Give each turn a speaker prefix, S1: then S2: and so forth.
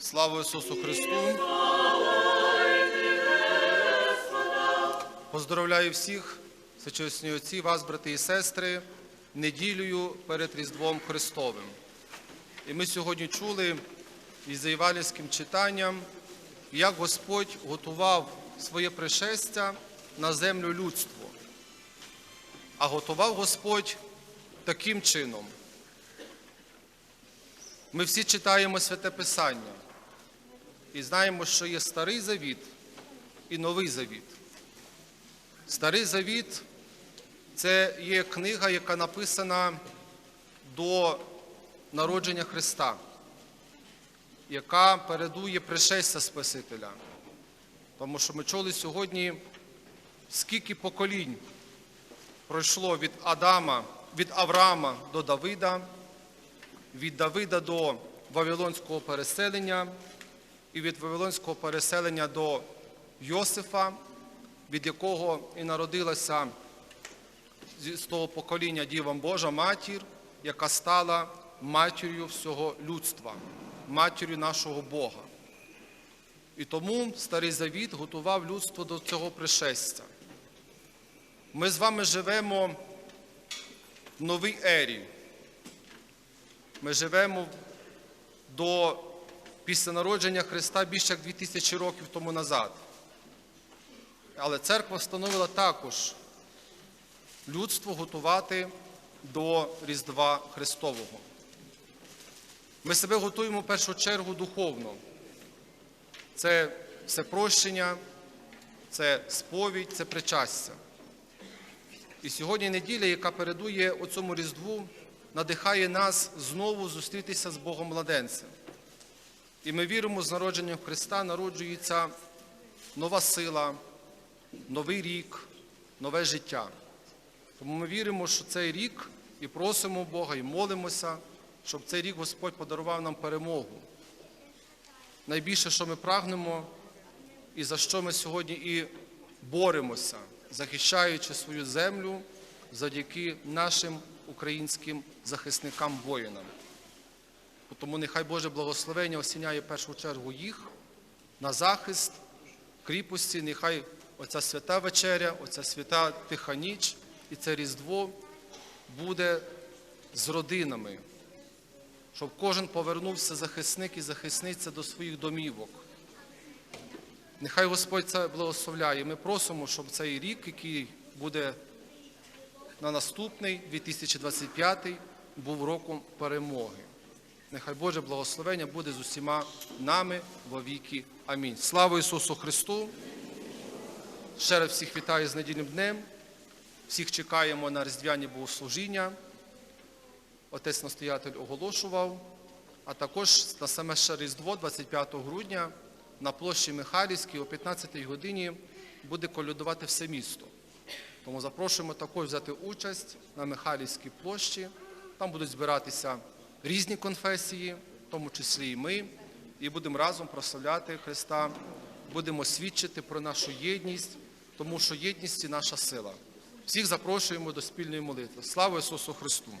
S1: Слава Ісусу Христу! Поздоровляю всіх, сочесні отці, вас, брати і сестри, неділею перед Різдвом Христовим. І ми сьогодні чули із Євангельським читанням, як Господь готував своє пришестя на землю людство. А готував Господь таким чином. Ми всі читаємо Святе Писання і знаємо, що є Старий Завіт і Новий Завіт. Старий Завіт це є книга, яка написана до народження Христа, яка передує пришестя Спасителя. Тому що ми чули сьогодні, скільки поколінь пройшло від Адама, від Авраама до Давида, від Давида до Вавилонського переселення і від Вавилонського переселення до Йосифа, від якого і народилася з того покоління Діва Божа матір, яка стала матір'ю всього людства, матір'ю нашого Бога. І тому Старий Завіт готував людство до цього пришестя. Ми з вами живемо в новій ері. Ми живемо до після народження Христа більше як 2000 років тому назад. Але церква встановила також людство готувати до Різдва Христового. Ми себе готуємо в першу чергу духовно. Це всепрощення, це сповідь, це причастя. І сьогодні неділя, яка передує оцьому Різдву, надихає нас знову зустрітися з Богом младенцем. І ми віримо, з народженням Христа народжується нова сила, новий рік, нове життя. Тому ми віримо, що цей рік і просимо Бога, і молимося, щоб цей рік Господь подарував нам перемогу. Найбільше, що ми прагнемо, і за що ми сьогодні і боремося, захищаючи свою землю завдяки нашим українським захисникам воїнам. Тому нехай Боже благословення осіняє в першу чергу їх на захист кріпості, нехай оця свята вечеря, оця свята тиха ніч і це Різдво буде з родинами, щоб кожен повернувся захисник і захисниця до своїх домівок. Нехай Господь це благословляє. Ми просимо, щоб цей рік, який буде на наступний, 2025, був роком перемоги. Нехай Боже благословення буде з усіма нами во віки. Амінь. Слава Ісусу Христу! Ще раз всіх вітаю з недільним днем. Всіх чекаємо на різдвяні богослужіння. Отець настоятель оголошував, а також на саме ще Різдво, 25 грудня, на площі Михайлівській о 15 годині буде колядувати все місто. Тому запрошуємо також взяти участь на Михайлівській площі. Там будуть збиратися різні конфесії, в тому числі і ми, і будемо разом прославляти Христа, будемо свідчити про нашу єдність, тому що єдність це наша сила. Всіх запрошуємо до спільної молитви. Слава Ісусу Христу!